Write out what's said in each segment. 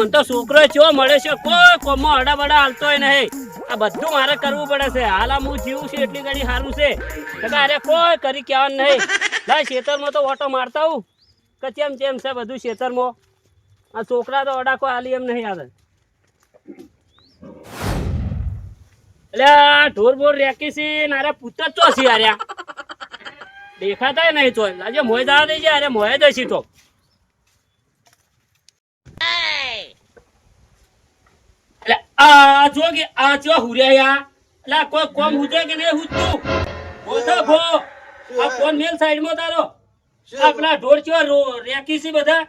મને તો છોકરો ચો મળે છે. કોઈ કોમમાં હડા બડા હાલતોય નહીં. આ બધું મારે કરવું પડે છે. હાલ હું જીવું છું, એટલી ઘણી સારું છે. અરે કોઈ કરી કહેવાનું નહીં. ના ખેતરમાં તો ઓટો મારતા હું કે ચેમ ચેમ છે બધું ખેતરમાં આ છોકરા તો અડાકો હાલી એમ નહીં આવે. એટલે ઢોર બોર રેકી છે, ને અરે પૂત જ છે આર્યા દેખાતાય નહીં તો આજે મોય દાવા દઈ જાય અરે મોય દઈશી તો એટલે આ જો કે આ જો હુર્યા એટલે કોઈ કોમ હુજે કે નહીં હુજતું? બોલતો ભો આ ફોન મેલ સાઈડમાં તારો. આપણા ઢોર ચો રેકી છે બધા.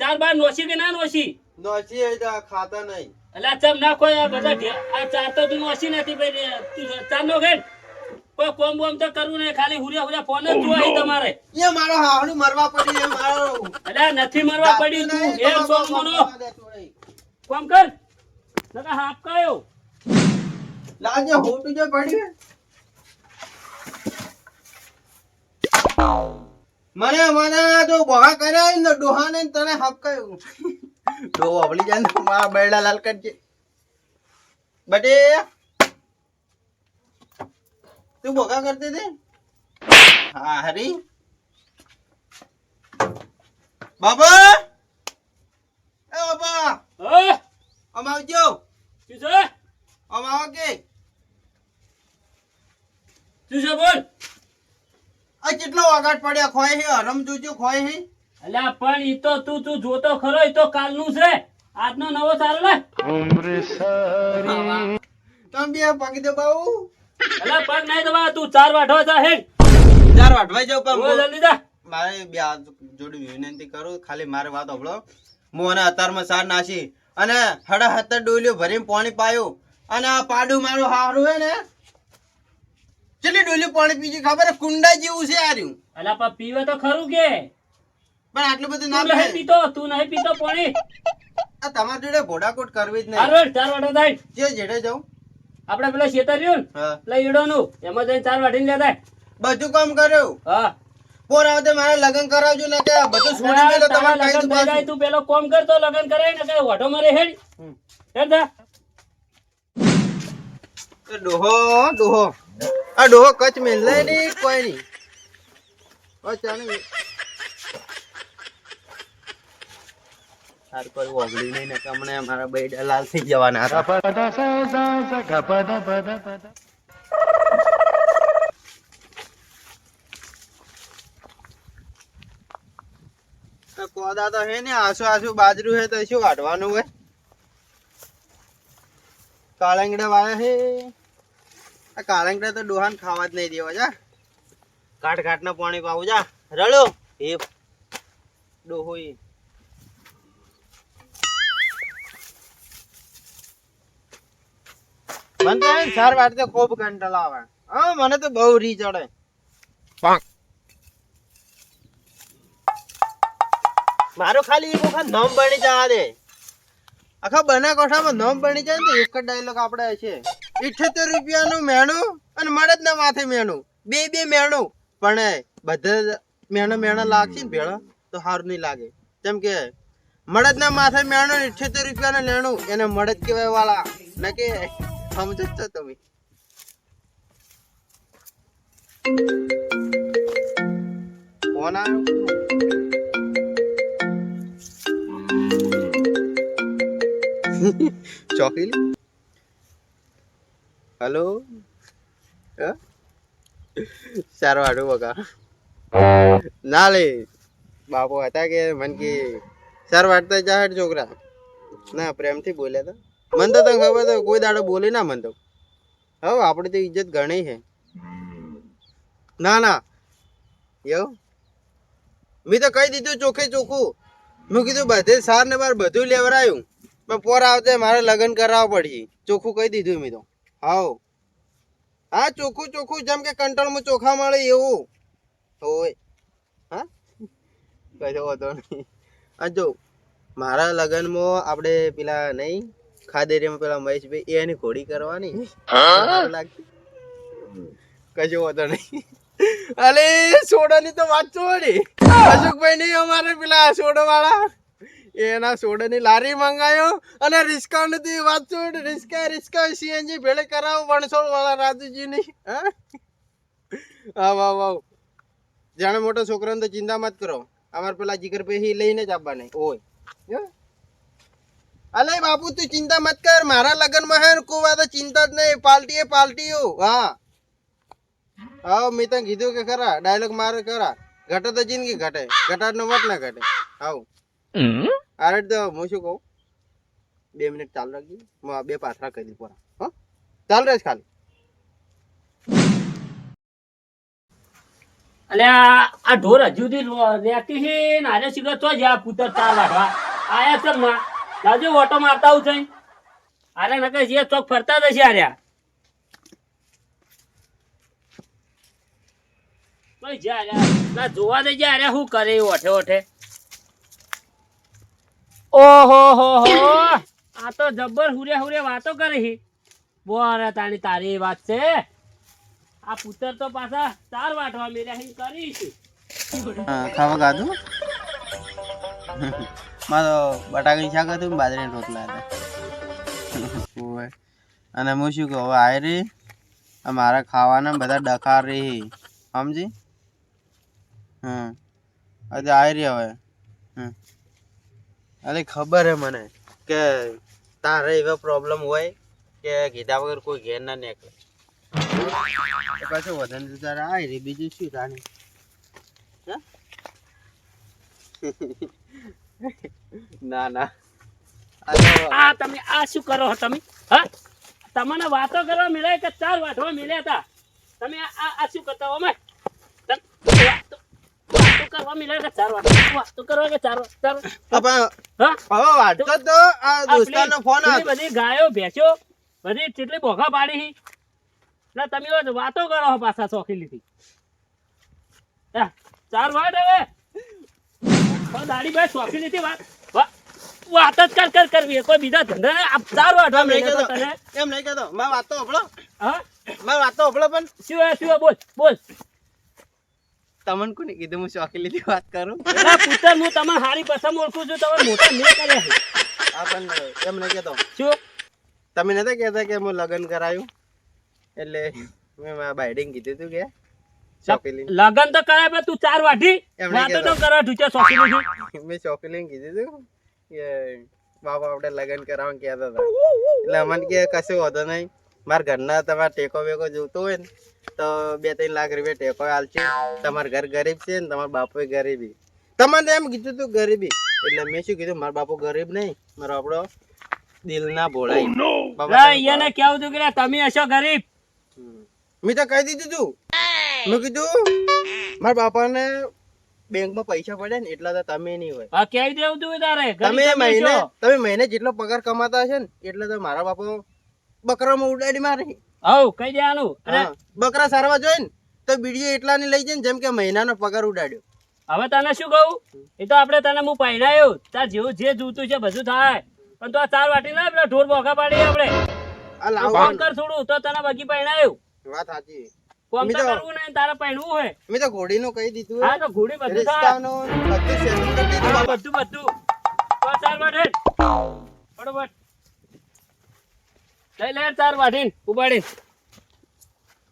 ચાર બાર નોશી કે ના નોશી નોશી એ તો ખાતા નહીં. એટલે ચમ ના કોઈ આ બધા આ ચાર તો તું નોશી નથી ભાઈ તું ચાર નો કોઈ કોમ બોમ તો કરવું નહીં ખાલી હુર્યા હુરે ફોન જ જોઈ અહીં તમારે. એ મારો હાવડું મરવા પડી એ મારો એટલે નથી મરવા પડી તું. એ સોમ કોમ કર. નકા હાફ કયો લાજે હોટું જો પડ્યું મને મને તો બોગા કર્યા ને ડોહા ને તને હપકાયું. ડોહો અવળી જાય ને મારા બેડા લાલ કરજે. બટે. તું બોગા કરતી હતી? હા હરી. બાબા એ બાબા આવજો. શું છે આમ આવો કે? શું છે બોલ. આ કેટલો વગાટ પડ્યા? ખોય હે હરમ જોજો ખોય હે? અલ્યા પણ ઈ તો તું તું જોતો ખરો ઈ તો કાલનું છે. આજનો નવો સારો લે ઉમરે સારી તમ બે પગી દો બાઉ અલ્યા પગ નહીં દબા તું ચાર વાઢો જા હે ચાર વાટવાઈ જાવ બોલ પણ જલ્દી જા. મારે બે જોડી વિનંતી કરું ખાલી મારે વાત હભળો મોને અને અતારમાં સાર નાસી. અને હડા હતર ડોલીઓ ભરીને પાણી પાયું. અને આ પાડું મારું હારું હે ને? ચલી ડોલી પાણી પીજી ખબર કુંડા જેવું છે આર્યું રહ્યું. પા પીવે તો ખરું કે? પણ આટલું બધું ના તું નહીં પીતો તું નહીં પીતો પાણી. આ તમાર જોડે ઘોડાકોટ કરવી જ નહીં. અરે ચાર વાઢો થાય. જે જેડે જાઉં. આપણે પેલા શેતર રહ્યું ને પેલા ઈડોનું. એમાં જઈને ચાર વાઢીને લેતા બધું કામ કર્યું. હા. પોર આવતે મારે લગન કરાવજો ને કે બધું છોડી દેલો તારા કઈ તું પાછું. તું પેલો કોમ કરતો લગન કરાય ને કે વાઢો મારે હેડ. હેડ દા એ ડોહો ડોહો. આ ડોહો કચ મેલ લે ની કોઈ ની ઓ ચાલે. સાર કોઈ ઓગળી નહીં ને કમણે મારા બે દલાલ થઈ જવાના હતા આ કોદા તો હે ને, આસુ આસુ બાજરું હે, તો શું વાઢવાનું હોય? કાળંગડા વાળા હે. આ કાળંગડા તો ડોહાન ખાવા જ નહીં દેવા, જા. કાટ કાટ ના પાણી પાવું, જા. રળો એ ડોહો. મને તો સાર વાટતે ખૂબ કંટલ આવે. હા, મને તો બહુ રી ચડે મારો ખાલી એક વખત નોમ બની જવા દે. આખા બના કોઠામાં નામ બની જાય ને એક જ ડાયલોગ આપણે છે. ઇઠ્યોતેર રૂપિયાનું મેણું અને મળદ ના માથે મેણું. બે બે મેણું. પણ બધા જ મેણા મેણા લાગશે ને ભેળા, તો સારું નહીં લાગે. કેમ કે મળદ ના માથે મેણું ઇઠ્યોતેર રૂપિયાનું લેણું, એને મળદ કહેવાય વાળા ન કે, સમજો જ છો તમે. ફોન ચોકીલી? હલો? સારું આડું બગા ના લે. બાપુ હતા કે મન કે સારું વાટતા જાહેર છોકરા. ના, પ્રેમથી બોલ્યા હતા મન તો તને ખબર તો કોઈ દાડો બોલે ના મન તો. હવે આપણે તો ઇજ્જત ઘણી છે. ના ના. એવું મેં તો કહી દીધું ચોખ્ખે ચોખ્ખું. મેં કીધું બધે સાર ને બાર બધું લેવરાયું. પણ પોર આવતે મારે લગ્ન કરાવવા પડશે. ચોખ્ખું કહી દીધું મેં તો. હાવ હા, ચોખ્ખું ચોખ્ખું, જેમ કે કંટ્રોલમાં ચોખા મળે એવું. હોય હા? કશો વાંધો આ જો, મારા લગ્નમાં આપણે પેલા નહીં, ખાદેરીમાં પેલા મહેશભાઈ, એની ઘોડી કરવાની. કશો વાંધો નહીં. અલે, સોડાની તો વાત છોડી. અશોકભાઈ નહીં અમારે પેલા સોડા વાળા એના સોડાની લારી મંગાયો અને રિસ્કા નથી વાત છોડ, રિસ્કા રિસ્કા સીએનજી ભેળે કરાવો ભણસો રાજુજીની, હા? આવ આવ જાણે મોટો છોકરાને તો ચિંતા મત કરો. અમારે પેલા જીગર પેહી લઈને જ આવવા નહીં ઓય અલે બાપુ, તું ચિંતા મત કર. મારા લગ્નમાં હે કોઈ વાત ચિંતા જ નહીં. પાલટી એ પાલટીઓ. હા. હા, મેં તને કીધું કે ખરા ડાયલોગ મારે ખરા. ઘટે તો જિંદગી ઘટે. ઘટાડ નો વટ ના ઘટે. આવ. અરે તો હું શું કહું? બે મિનિટ ચાલુ રાખજો. બે પાથરા કરી દીધું પૂરા. હા? ચાલ રેસ ખાલી. અલ્યા આ ઢોર હજુ સુધી રહેતી છે ને આજે શીખર તો જ્યાં પૂતર ચાર વાગવા આયા છે માં લાવજો ઓટો મારતા આવું થઈને. અરે નકર જે ચોક ફરતા જશે આર્યા કઈ જા આર્યા ના જોવા દે જા અરે શું કરે ઓઠે ઓઠે? ઓહો, હો હો. આ તો જબ્બર હુરે હુરે વાતો કરે હી બોરે તાણી તારી વાત છે. આ પુત્ર તો પાછા ચાર વાટવા મેલ્યા છે કરીશ હા, ખાવા ખાધું? મારો બટાકાની શાક હતું ને બાજરીના રોટલા હતા. અને હું શું કહું, હવે આય રે મારા ખાવાના બધા ડકાર રે સમજી? હમ. આજે આવી રહી હવે. અરે ખબર હે મને કે તારે એવો પ્રોબ્લેમ હોય કે કીધા વગર કોઈ ઘેર ના નીકળે. પાછું વધન તારે આવી રે, બીજું શું રાણી? ના ના. આ તમે આ શું કરો છો તમે? હા? તમને વાતો કરવા મિલાય કે ચાર વાતો મળ્યા હતા? તમે આ આ- શું કરતા હો અમે? કરવા મળ્યા કે ચાર વાતો કરવા કે ચાર વા- ચાર વા- પણ હા હવે વાંચતો તો આ આ ફોન પેલી બધી ગાયો ભેંસો બધી કેટલી બોખા પાડી છે તમે વાતો કરો પાછા શોખી લીધી ચાર વાટ હવે. દાડી ભાઈ શોખી લીધી વાત વાત જ કર કર કરવી. કોઈ બીજા ધંધા. ચાર વાટવા નહીં કહેતો તને. એમ નહીં કહેતો. મારી વાત તો હભળો. હા? મારી વાત તો પણ. શું? બોલ બોલ. તમને કોને કીધું? હું શોખી લીધી વાત કરું? એલા પુત્ર હું તમને હારી પસંદ ઓળખું છું તમે મોટા મેં કર્યા છે. હા પણ એમ નહીં કહેતો. શું? તમે નતા કહેતા કે હું લગ્ન કરાયું? એટલે મેં મારા બાઈડિંગ કીધું હતું કે લગન તો કરાય પણ તું ચાર વાટી એમ વાતો તો. કરવા ઢૂચે શોખી લીધી મેં શોખી લઈને કીધું હતું કે બાપા આપણે લગ્ન કરાવવાનું કહેતા હતા. એટલે અમને કે કશું વાંધો નહીં. મારા ઘરના તમારે ટેકો વેકો જોતો હોય ને તો બે ત્રણ લાખ રૂપિયા ટેકો હાલશે તમારા ઘર ગરીબ છે ને તમારા બાપો ગરીબી. તમને એમ કીધું તું ગરીબી. એટલે મેં શું કીધું મારા બાપો ગરીબ નહીં મારો આપણો દિલ ના ભોળાય. એને કેવું તું કે તમે હશો ગરીબ? મેં તો કહી દીધું તું. મેં કીધું મારા બાપાને બેંકમાં પૈસા પડે ને એટલા તો તમે નહીં હોય. હા કેવી દેવું તું તારે? તમે તમે મહિને તમે મહિને જેટલો પગાર કમાતા હશે ને એટલે તો મારા બાપો બકરામાં ઉડાડી મારે. હવ કઈ દેવાનું અરે બકરા સારવા જોઈને તો બીડીએ એટલા ની લઈ જાય જેમ કે મહિનાનો પગાર ઉડાડ્યો. હવે તને શું કહું? એ તો આપણે તને હું પહેરાયો. તાર જેવું જે જોતું છે બધું થાય. પણ તો આ ચાર વાટી ના પેલા ઢોર બોખા પાડી આપણે. ફોન કર થોડું તો તને બગી પહેરાયું. વાત સાચી. કોમ તો કરવું નહીં તારે પહેરવું હોય. મેં તો ઘોડીનું કહી દીધું હા તો ઘોડી બધું થાય. બધું દીધું બધું બધું. તો ચાર વાટે બરોબર. લઈ લે ચાર વાટીને ઉપાડી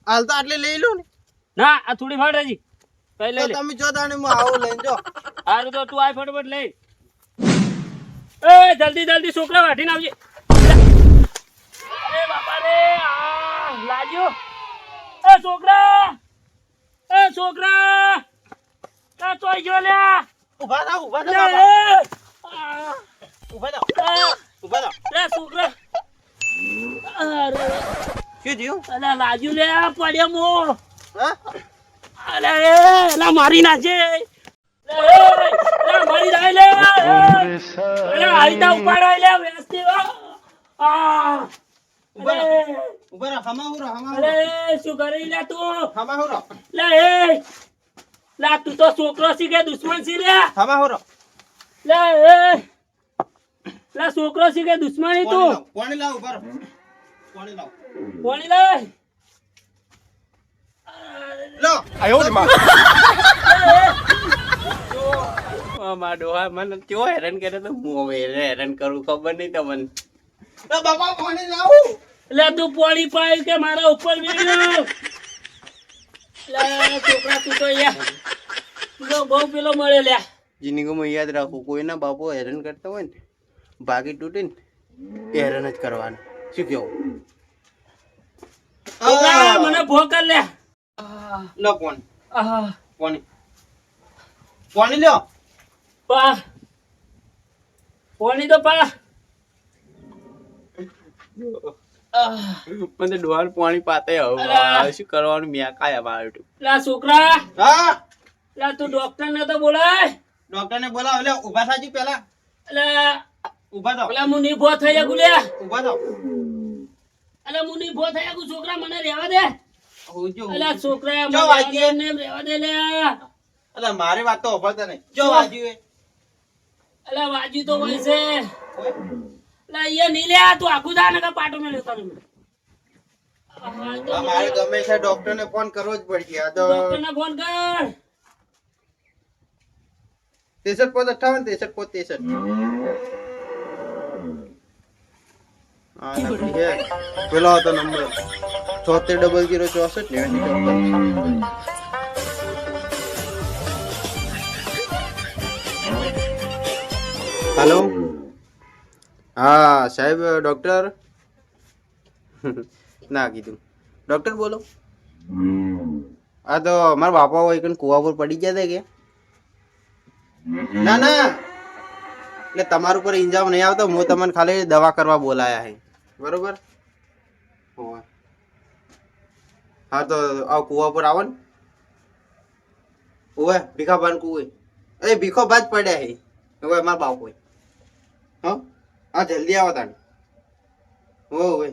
હાલ તો આટલી લઈ લો ને. ના આ થોડી ફાટ હજી. કઈ લઈ તો લે તમે જો તાણે હું આવું લઈને જો. હારું તો તું આય ફટાફટ લઈ. એ જલ્દી જલ્દી છોકરા વાટીને આવજે. અરે બાપા રે આ લાગ્યો. એ છોકરા. એ છોકરા. તોય થાવ ઊભા લે, બાપા. એ. આ, ઊભા થાવ. આ, ઊભા છોકરા. અરે શું થયું? અલા લાગ્યું લે પડ્યો મો. હા? અલે એલા મારી નાખે મારી નાખે લે અલે આઈતા ઉપાડાય લે વ્યસ્તી આ ઊભા અરે, રહો હમા હુરો હમા અરે શું કરી લે તું? હમા હુરો લે એ. લે તું તો છોકરો સી કે દુશ્મન સી લે? હમા હુરો લે એ. લા છોકરો સી કે દુશ્મની તું? કોણી લાવ ઊભા રહો. કોણી લાવ. કોણી લે. લો માં માર. ડોહા મને કેવો હેરાન કરે તો હું હવે હેરાન કરું ખબર નહીં તમને. તો બાપા પાણી લાવું. એટલે તું પોણી પાય કે મારા ઉપર વીડ્યો છોકરા તું તો યાર તું તો બહુ પેલો મળે લ્યા જિંદગીમાં યાદ રાખવું કોઈના બાપો હેરાન કરતા હોય ને ભાગી તૂટી ને એ હેરાન જ કરવાનું. શું કેવું મને ભોકર લે. લો કોણ? આહ, કોણ? કોણ લ્યો? પા. પોણી તો પા? મને પાણી પાતે હવે શું કરવાનું? મેં કાયા મારું છોકરા. હા? એટલે તું ડોક્ટર ને તો બોલાય. ડોક્ટર ને બોલાવ. એટલે ઊભા થાજી પેલા એટલે ઊભા થાઓ પેલા મુની ભો થઈ ગયા ગુલ્યા. ઊભા થાઓ એટલે મુની ભો થયા ગયા છોકરા મને રહેવા દે. અલે છોકરા જો રહેવા દે ને રહેવા દે લે. અલે મારી વાત તો ઊભા નહીં. જો જો. અલે એ તો હોય છે. અલે અહીંયા નહીં લે તું આખું થા ને કે પાટો મેં લેતા નહીં મારે ગમે છે ડોક્ટર ને ફોન કરવો જ પડશે. આ તો ડોક્ટરને ફોન કર. ત્રેસઠ પોત અઠાવન ત્રેસઠ પોત ત્રેસઠ હા નક્કી છે પેલો હતો નંબર છોતેર ડબલ જીરો ચોસઠ નેવ્યાસી ચોપન હેલો હા સાહેબ ડોક્ટર ના કીધું ડોક્ટર બોલો હા તો મારા બાપા હોય કન કુવા પર પડી ગયા હતા કે ના ના એટલે તમારા ઉપર ઇન્જામ નહીં આવતો હું તમને ખાલી દવા કરવા બોલાયા છે બરોબર? હા, તો આ કુવા પર આવો ને. ઓવે ભીખાભાન કુવે. એ, ભીખો ભાત પડ્યા હે. હવે મારા બાપ હોય. હા? હા, જલ્દી આવો તાણી. હો. હોય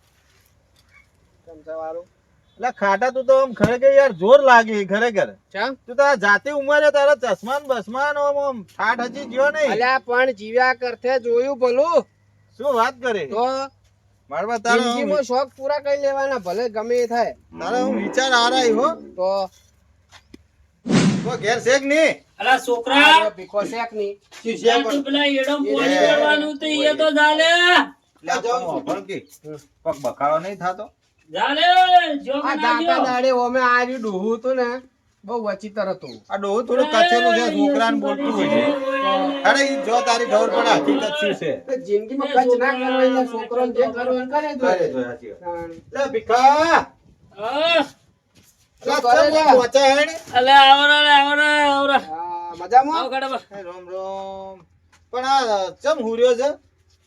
એટલે ખાટા તું તો આમ ખરેખર યાર જોર લાગે ખરેખર તું તો આ જાતિ ઉંમરે તારા ચશ્માન બસમાન આમ આમ ઠાઠ હજી ગયો નહીં. અલ્યા પણ જીવ્યા કરતે જોયું ભલું? શું વાત કરે? તો મારા તારા આમ- જિંદગીમાં શોખ પૂરા કરી લેવાના ભલે ગમે એ થાય. તારા હું વિચાર આ રહી હો. તો તો ઘેર શેક નહીં અલા છોકરા! ભીખો શેકની. ત્યાં તું પેલા એડો પોણી કરવાનું તો એ તો ચાલે. લે જાઓ પણ કે પગ બકાળો નહીં થાતો. ચાલે જો આ દાંતા દાડે ઓમે આ રહ્યું ડોહું હતું ને બહુ વચિતર હતું. આ ડોહું થોડું કચેલું છે છોકરાને બોલતું હોય છે? અરે જો તારી ખબર પડે હકીકત શું છે? જિંદગીમાં કચ ના કરવા એટલે જે કરવું કરે વાત. લે ભીખા! મજામાં? રોમ રોમ. પણ આ ચમ હુર્યો છે?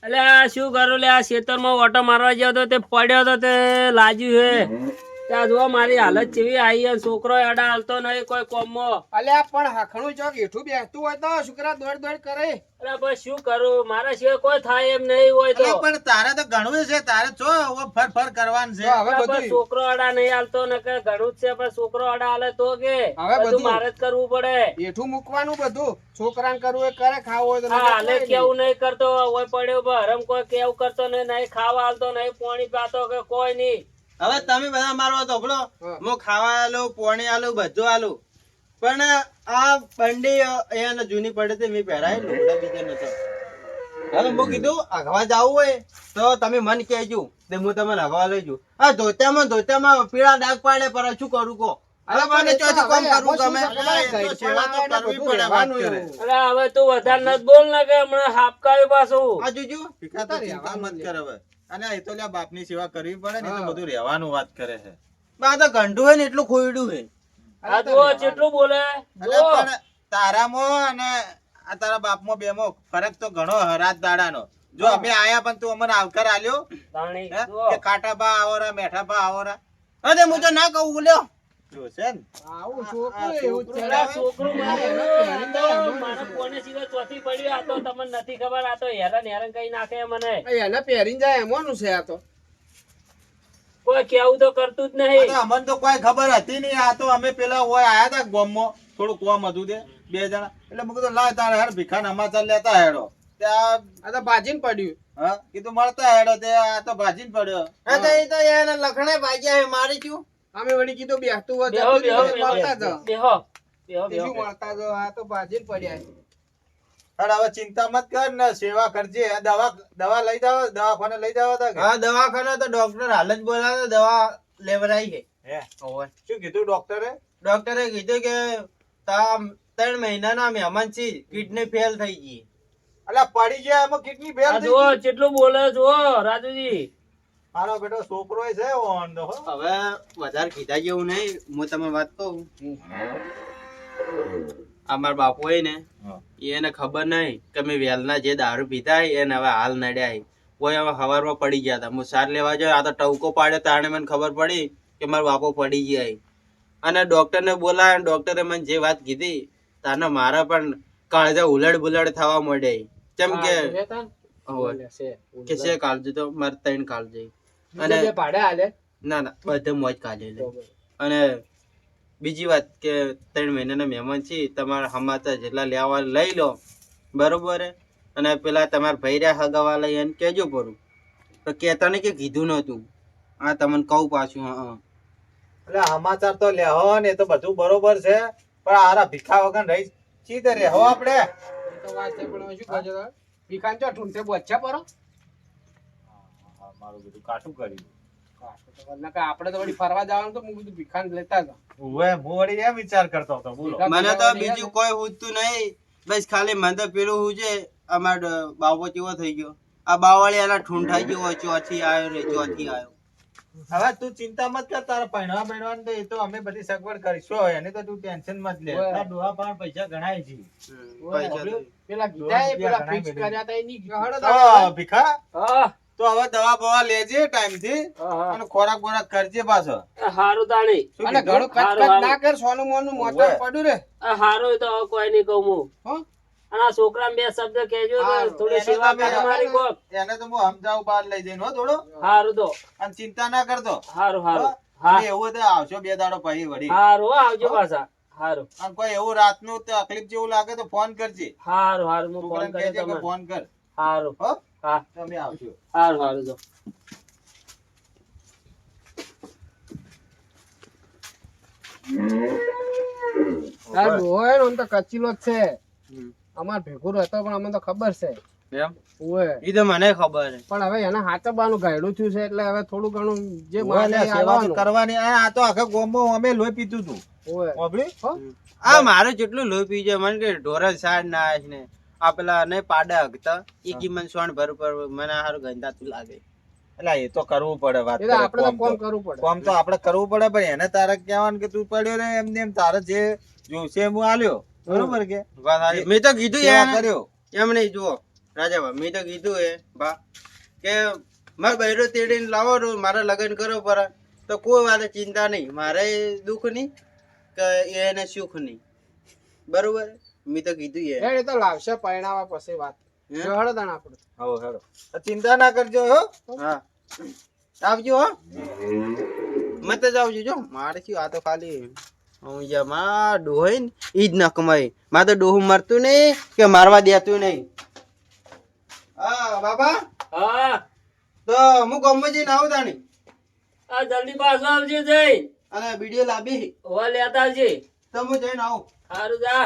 અલે આ શું કરું લે આ ખેતરમાં ઓટો મારવા ગયો તો તે પડ્યો તો તે લાજ્યું હે. ત્યાં જો મારી હાલત જેવી આવી છોકરો એડા હાલતો નહીં કોઈ કોમમાં. અલ્યા પણ હાખણું ચોક હેઠું બેસતું હોય તો છોકરા દોડ દોડ કરે. અરે ભાઈ શું કરું? મારા સિવાય કોઈ થાય એમ નહીં હોય તો. પણ તારે તો ઘણું છે તારે જો ફર ફર કરવાનું છે. હવે બધું છોકરો અડા નહીં હાલતો ને કે ઘણું જ છે પણ છોકરો અડા હાલે તો કે. હવે બધું. મારે જ કરવું પડે. હેઠું મૂકવાનું બધું. છોકરાને કરવું એ કરે ખાવું હોય તો હા હાલે કેવું નહીં કરતો હોય પડ્યો હરમ કોઈ કેવું કરતો નહીં નહીં ખાવા હાલતો નહીં પાણી પાતો કે કોઈ નહીં. હવે તમે બધા મારો ધોબળો હા. હું ખાવા આલું પોણી આલું બધું આલું. પણ આ બંડી એને જૂની પડે તે મેં પહેરાય લુગડા બીજા નતો હવે હું કીધું અગવા જવું હોય તો તમે મન કહેજો. તે હું તમને અગવા લઈ જઉં. આ ધોત્યામાં ધોત્યામાં પીળા ડાક પાડે પર શું કરું કો અરે મને ચોથી કામ કરવું તમે? હવે તો ઘર સેવા તો કરવી પડે વાત કરે. અરે હવે તું વધારે નથી બોલ ને કે હમણાં હાપકાવી પાછું? આ જોજો મત કર હવે. અને એ તો લ્યા બાપની સેવા કરવી પડે ને તો બધું રહેવાનું વાત કરે છે. બા તો ગંઢું હે ને એટલું ખોયડું હોય આ જુઓ જેટલું બોલે પણ તારામાં અને આ તારા બાપમાં બેમાં ફરક તો ઘણો હે રાત દાડાનો. જો અમે આયા પણ તું અમને આવકાર આલ્યો. હે? કે ખાટા ભા આવોરા મેઠા ભા આવોરા. અરે હું તો ના કહું બોલ્યો. જો છે ને. આવું છોકરું એવું છોકરું છે. આ છોકરું મારું આ તો મારા કોને સિવાય ચોથી પડ્યું આ તો તમને નથી ખબર આ તો હેરાન હેરાન કઈ નાખે મને. એને પહેરીને જાય એમાંનું છે આ તો. કોઈ કેવું તો કરતું જ નહીં. અમને તો કોઈ ખબર હતી નહીં આ તો અમે પેલા હોય આયા હતા ગોમમાં. થોડું કોમ હતું તે બે જણા. એટલે મેં કીધું લાય તારે હેડ ભીખાન સમાચાર લેતા હેડો. ત્યાં આ તો ભાજીને પડ્યું. હા કીધું મળતા હેડો તે આ તો ભાજી પડ્યો. હા તો એ તો યાર લખણે ભાગ્યા મારી શું અમે વળી કીધું બેસતું હોય બેહો બેહો બેહો. બેહો ભાજીને પડ્યા છે. હેડ હવે ચિંતા મત કર ને સેવા કરજે. દવા દવા લઈ જાવ દવાખાને લઈ જાવ હતા હા દવાખાના તો ડોક્ટર હાલ જ બોલાવે દવા લેવડાઈ છે. હે? શું કીધું ડોક્ટરે ડોક્ટરે કીધું કે તા ત્રણ મહિનાના મહેમાન છે કિડની ફેલ થઈ ગઈ. એટલે પડી ગયા એમાં કિડની ફેલ થઈ જુઓ ગઈ? કેટલું બોલે જુઓ રાજુજી. મારો બેટો છોકરો છે ઓન હવે વધારે કીધા જેવું નહીં હું તમે વાત કહું. અમાર બાપુ હોય ને એને ખબર નહીં કે મેં વેલના જે દારૂ પીધા એને હવે હાલ નડ્યા. કોઈ હવે હવારમાં પડી ગયા હતા. હું સાર લેવા જાય આ તો ટવકો પાડ્યો તાણે મને ખબર પડી કે મારો બાપો પડી ગયા. અને ડૉક્ટરને બોલાય ડોક્ટરે મને જે વાત કીધી તાને મારા પણ કાળજા ઉલડ બુલડ થવા મળે કેમ કે. કે છે કાળજુ તો મારે ત્રણ કાળજો અને ના ના બધે મોજ કાઢી અને બીજી વાત કે ત્રણ મહિનાના મહેમાન છીએ તમારા હમાતા જેટલા લેવા લઈ લો બરોબર અને પેલા તમારા ભૈર્યા હગાવા લઈ એને કહેજો પડું તો કહેતા ને કે કીધું નતું આ તમને કહું પાછું હા હા. એટલે સમાચાર તો લેહો ને એ તો બધું બરોબર છે પણ આરા ભીખા વગર રહી ચીતે રહેવો આપણે? એ તો વાત છે પણ શું ભીખાન ચો ઠૂંઠે બોચ્છા પરો. મારું બધું કાઠું કર્યું નકર તો વળી ફરવા જવાનું તો હું કીધું ભીખાન લેતા જાઓ. હવે હું વળી એમ વિચાર કરતો હતો બોલો. મને તો બીજું કોઈ પૂછતું નહીં. બસ ખાલી મને તો પેલું અમાર બાવો કેવો થઈ ગયો. આ બાવળી એના ઠૂંઠાઈ ગયો ચોથી આવ્યો રે ચોથી આવ્યો હવે તું ચિંતા મત કર તારા પૈણવા બૈણવાનું તો એ તો અમે બધી સગવડ કરીશું. એની તો તું ટેન્શન મત લે. તારા ડોહા પાસે પૈસા ગણાય છે. પૈસા પેલા પેલા ફિક્સ કર્યા તા. ભીખા? હા. તો હવે દવા બવા લેજે ટાઈમથી. અને ખોરાક બોરાક કરજે પાછો. હારું તાણી. અને ઘણું કચ ના કર સોનું મોનું મોટર પડ્યું રે. હારું તો કોઈ નહીં કહું હું. અને છોકરા બે શબ્દ કહેજો તો થોડી સેવા કરે મારી કોક. એને તો હું સમજાવું બહાર લઈ જઈને હો થોડો. હારું તો. અને ચિંતા ના કરતો. હારું હારું. હો? એવું તો આવશો બે દાડો પછી વળી. હારું આવજો પાછા. હારું. અને કોઈ એવું રાતનું તકલીફ જેવું લાગે તો ફોન કરજે. હારું હારું હું ફોન કર. હારું. હો? હા. તમે આવશો હારું હારું તો આ ડોહો હે તો કચીલો જ છે. અમાર ભેગું રહેતો પણ અમને તો ખબર છે. એમ? ઈ તો મને ખબર છે. પણ હવે એને હાચવવાનું ગાયડું થયું છે એટલે હવે થોડું ઘણું જે એ સેવા કરવાની. આ આ તો આખા ગોમો અમે લોહી પીતું હતું ઓવે. ઓબળી? આ મારે જેટલું લોહી પી જાય મને કે ઢોરા સાડ ના આશ ને. આ પેલા ને પાડા હગતા. એ ગીમન મને સોણ ભર પર મને હારું ગંધાતું લાગે. એટલે એ તો કરવું પડે વાત આપણે કોમ તો. કરવું પડે. કોમ તો આપણે કરવું પડે પણ એને તારે કહેવાનું કે તું પડ્યો ને એમને એમ તારે જે જોશે એમ આલ્યો. બરોબર કે? મેં તો કીધું યાર કર્યો. એમ નહીં જુઓ રાજાભાઈ મેં તો કીધું એ બા કે મારે બૈરો તેડીને લાવો મારે લગ્ન કરો પર તો કોઈ વાત ચિંતા નહીં મારે દુઃખ નહીં કે એને સુખ નહીં બરોબર? મેં તો કીધું યાર. એ તો લાવશે પરણાવા પછી વાત. હે? જો હળો તાણ આપણે હો હેડો. ચિંતા ના કરજો હો. હા. આવજો હો. મત જ આવજો જો. મારે શું આ તો ખાલી માં ડોહે ને ઈ જ ન કમાય. મારે તો ડોહું મરતું નહીં કે મારવા દેતું નહીં. હા બાબા હા. તો હું ગમે જઈને આવું તાણી. આ જલ્દી પાછો આવજે જઈ. અને વીડિયો લાવી ઓવા લેતા આવજે. તો હું જઈને આવું. સારું જા.